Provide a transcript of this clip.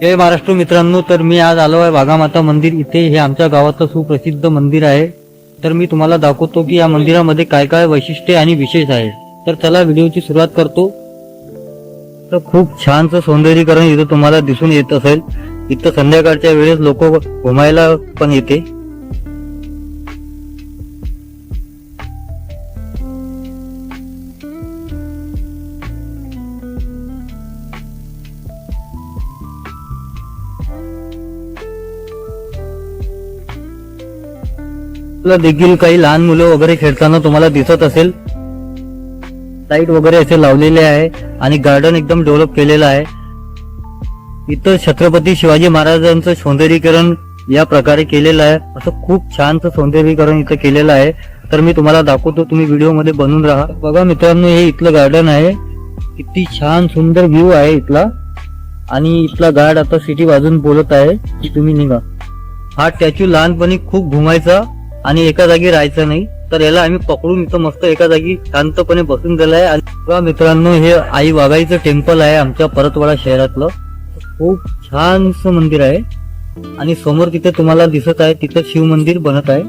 जय महाराष्ट्र मित्रांनो तर मी आज आलो आहे वाघामाता मंदिर. इथे हे आमच्या गावाचं सुप्रसिद्ध मंदिर आहे. तर मी तुम्हाला दाखवतो की या मंदिरामध्ये काय काय वैशिष्ट्ये आणि विशेष आहे. तर चला व्हिडिओची सुरुवात करतो. तर खूप छानचं सौंदर्यीकरण इथं तुम्हाला दिसून येत असेल. इथं संध्याकाळच्या वेळेस लोक घुमायला पण येते. देखील काही लहान मुलं वगैरे खेळताना तुम्हाला दिसत असेल. लाइट वगैरे असे लावलेले आहे आणि गार्डन एकदम डेव्हलप केलेलं आहे. इथं छत्रपती शिवाजी महाराजांचं सौंदर्यीकरण या प्रकारे केलेलं आहे. असं खूप छानचं सौंदर्यीकरण इथं केलेलं आहे. तर मी तुम्हाला दाखवतो तुम्ही व्हिडिओमध्ये बनून बनवून राहा. बघा मित्रांनो हे इथलं गार्डन आहे. किती छान सुंदर व्ह्यू आहे इथला. आणि इथला गार्ड आता सिटी वाजून बोलत आहे की तुम्ही निघा. हा स्टॅच्यू लहानपणी खूप घुमायचा. आणि एका जागी राहायचं नाही. तर याला आम्ही पकडून इथं मस्त एका जागी शांतपणे बसून दिलाय आणि मित्रांनो हे आई वाघाईचं टेम्पल आहे आमच्या परतवाडा शहरातलं. खूप छानसं मंदिर आहे. आणि समोर तिथे तुम्हाला दिसत आहे तिथं शिव मंदिर बनत आहे.